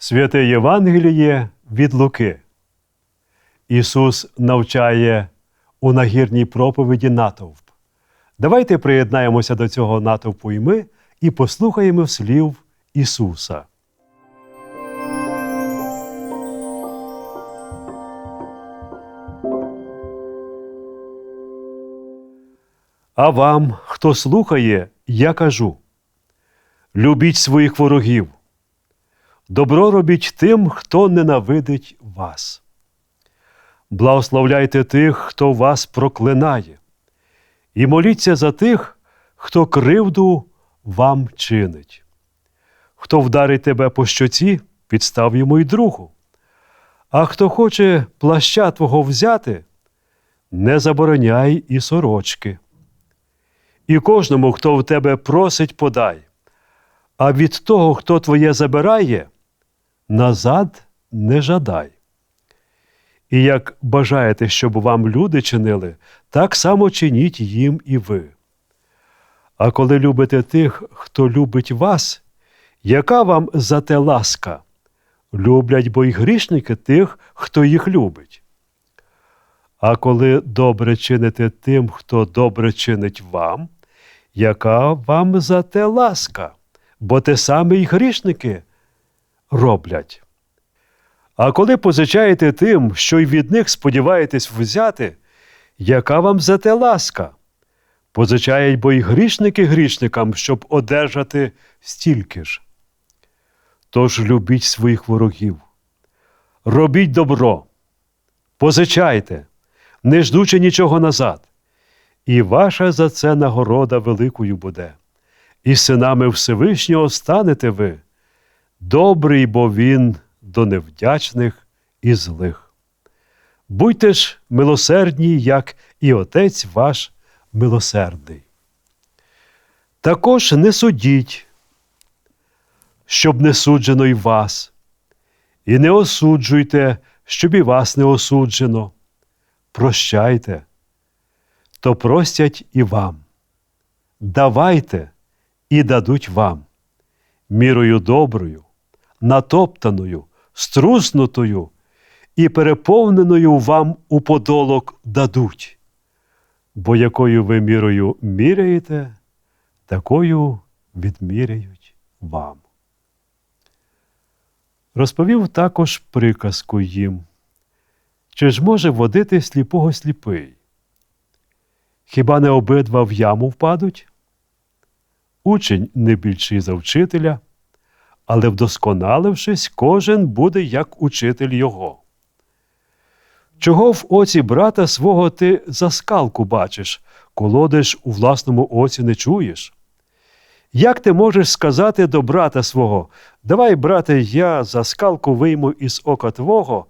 Святе Євангеліє від Луки. Ісус навчає у нагірній проповіді натовп. Давайте приєднаємося до цього натовпу і ми і послухаємо слів Ісуса. А вам, хто слухає, я кажу: любіть своїх ворогів, добро робіть тим, хто ненавидить вас. Благословляйте тих, хто вас проклинає, і моліться за тих, хто кривду вам чинить. Хто вдарить тебе по щоці, підстав йому й другу. А хто хоче плаща твого взяти, не забороняй і сорочки. І кожному, хто в тебе просить, подай, а від того, хто твоє забирає, назад не жадай. І як бажаєте, щоб вам люди чинили, так само чиніть їм і ви. А коли любите тих, хто любить вас, яка вам за те ласка? Люблять бо й грішники тих, хто їх любить. А коли добре чините тим, хто добре чинить вам, яка вам за те ласка, бо те саме й грішники роблять. А коли позичаєте тим, що й від них сподіваєтесь взяти, яка вам за те ласка? Позичають бо й грішники грішникам, щоб одержати стільки ж. Тож любіть своїх ворогів, робіть добро, позичайте, не ждучи нічого назад, і ваша за це нагорода великою буде, і синами Всевишнього станете ви, добрий бо він до невдячних і злих. Будьте ж милосердні, як і Отець ваш милосердний. Також не судіть, щоб не суджено й вас, і не осуджуйте, щоб і вас не осуджено. Прощайте, то простять і вам. Давайте і дадуть вам, мірою доброю, натоптаною, струснутою і переповненою вам у подолок дадуть. Бо якою ви мірою міряєте, такою відміряють вам. Розповів також приказку їм. Чи ж може водити сліпого сліпий? Хіба не обидва в яму впадуть? Учень не більший за вчителя, але вдосконалившись, кожен буде як учитель його. Чого в оці брата свого ти за скалку бачиш, колодиш у власному оці не чуєш? Як ти можеш сказати до брата свого Давай, брате, я за скалку вийму із ока твого,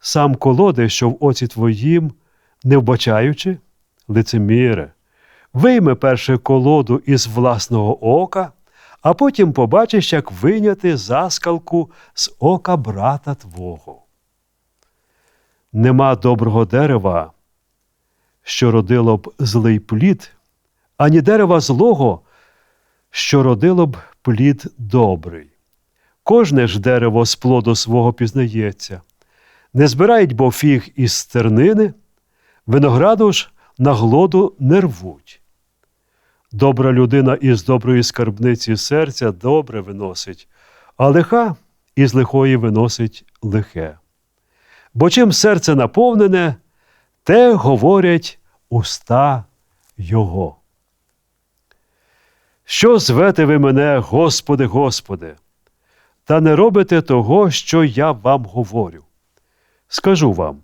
сам колоди, що в оці твоїм, не вбачаючи? Лицеміре, вийми перше колоду із власного ока, а потім побачиш, як виняти заскалку з ока брата твого. Нема доброго дерева, що родило б злий плід, ані дерева злого, що родило б плід добрий. Кожне ж дерево з плоду свого пізнається, не збирають бо фіг із стернини, винограду ж на глоду не рвуть. Добра людина із доброї скарбниці серця добре виносить, а лиха із лихої виносить лихе. Бо чим серце наповнене, те говорять уста Його. Що звете ви мене, Господи, Господи, та не робите того, що я вам говорю? Скажу вам.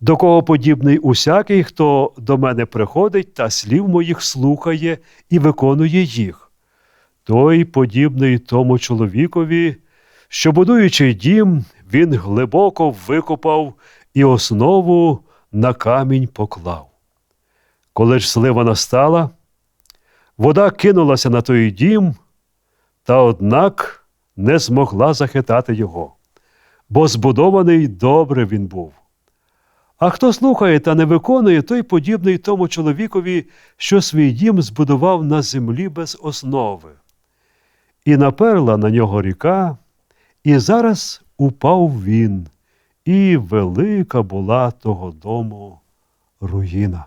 До кого подібний усякий, хто до мене приходить та слів моїх слухає і виконує їх, той подібний тому чоловікові, що, будуючи дім, він глибоко викопав і основу на камінь поклав. Коли ж слива настала, вода кинулася на той дім, та однак не змогла захитати його, бо збудований добре він був. А хто слухає та не виконує, той подібний тому чоловікові, що свій дім збудував на землі без основи. І наперла на нього ріка, І зараз упав він, і велика була того дому руїна.